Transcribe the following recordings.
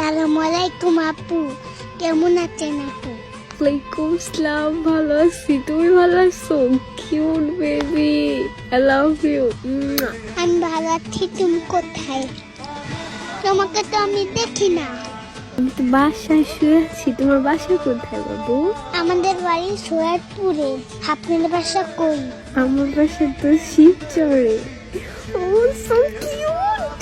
সালাম আলাইকুম আপু। কেমন আছেন আপু? ওয়ালাইকুম সালাম ভালো আছি। তুমি ভালো আছো? Cute baby I love you আমি ভালো আছি তুমি কোথায়? তোমাকে তো আমি দেখি না। তো বাসায় শুয়ে আছি। তোমার বাসা কোথায় বাবু? আমাদের বাড়ি সোয়ারপুরে। আপনার বাসা কই? আমার বাসা তো শিবচরে ও সো কিউট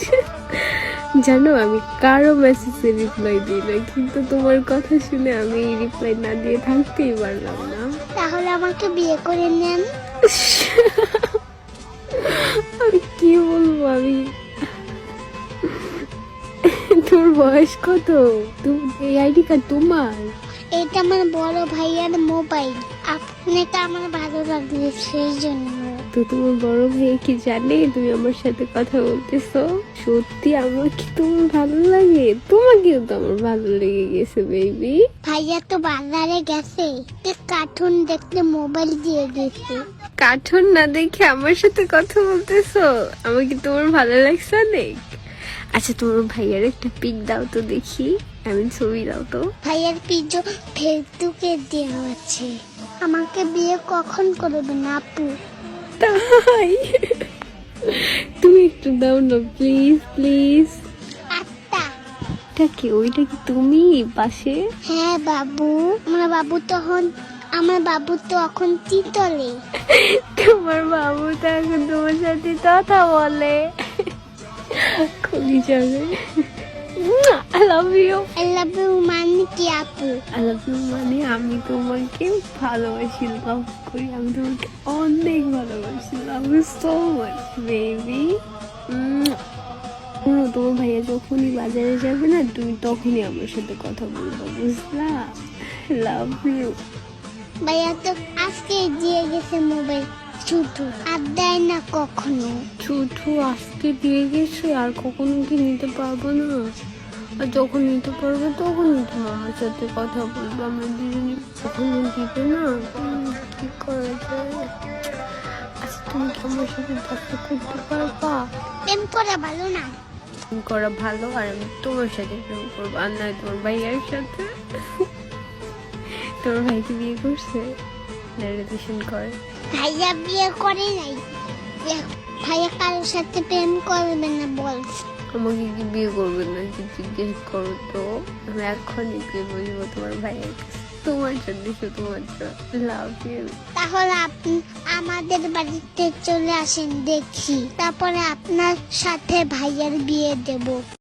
জানো আমি কারও মেসেজে রিপ্লাই দিই না কিন্তু তোমার কথা শুনে আমি রিপ্লাই না দিয়ে থাকতেই পারলাম না। তাহলে আমাকে বিয়ে করে নেন। আমি কি বলব আমি? তোর বয়স কত? তুমি এই আইডি কার্ড তোমার? এটা আমার বড় ভাইয়ার মোবাইল। আপনাকে আমার ভালো লাগবে সেই জন্য। তো তোমার বড় ভাই কি জানে? তুমি আমার সাথে কথা বলতেছো। সত্যি আমার কি তোমার ভালো লাগে? তোমাকেও তো আমার ভালো লেগে গেছে বেবি ভাইয়া তো বাজারে গেছে। কার্টুন দেখতে মোবাইল দিয়ে গেছে কার্টুন না দেখে আমার সাথে কথা বলতেছো? আমার কি তোমার ভালো লাগছে অনেক? আচ্ছা তোমার ভাইয়ার একটা পিক দাও তো দেখি। আমি ছবি দাও তো। ভাইয়ার পিজো ফেসবুকে দেওয়া আছে। আমাকে বিয়ে কখন করবে না আপু? তাই। তুমি একটু দাও না প্লিজ প্লিজ এটা কি ওইটা কি তুমি পাশে? হ্যাঁ বাবু। আমার বাবু তখন আমার বাবু তো এখন তিতলে। তোমার বাবু তো এখন তোমার সাথে কথা বলে। খুবই যাবে I love you I love you আপু আই লাভ ইউ মানে আমি তোমাকে ভালোবাসি লাভ করি। আমি তোমাকে অনেক ভালোবাসি। Love you so much baby তোমার ভাইয়া যখনই বাজারে যাবে না তুমি তখনই আমার সাথে কথা বলব বুঝলা? লাভ ইউ ভাইয়া তো আজকে দিয়ে গেছে মোবাইল। শুধু আর দেয় না কখনো। ছুটু আজকে দিয়ে গেছে আর কখনো কি নিতে পারব না? আর যখন নিতে পারব তখন তো আমার সাথে কথা বলব আমরা দুজনে। কখনো দিবে না। কি করা যায়? আচ্ছা তুমি কি আমার সাথে দেখা করতে পারবা? প্রেম করা ভালো না। প্রেম করা ভালো আর আমি তোমার সাথে প্রেম করব আর নয় তোমার ভাইয়ের সাথে। তোমার ভাই কি বিয়ে করছে? না রিলেশন করে। ভাইয়া বিয়ে করে নাই। ভাইয়া কারোর সাথে প্রেম করবে না বল আমাকে কি বিয়ে করবে না কি জিজ্ঞেস করো তো? আমি এখনই বিয়ে বলব তোমার ভাইয়ের। তোমার জন্য শুধুমাত্র লাভ ইউ তাহলে আপনি আমাদের বাড়িতে চলে আসেন দেখি। তারপরে আপনার সাথে ভাইয়ের বিয়ে দেব।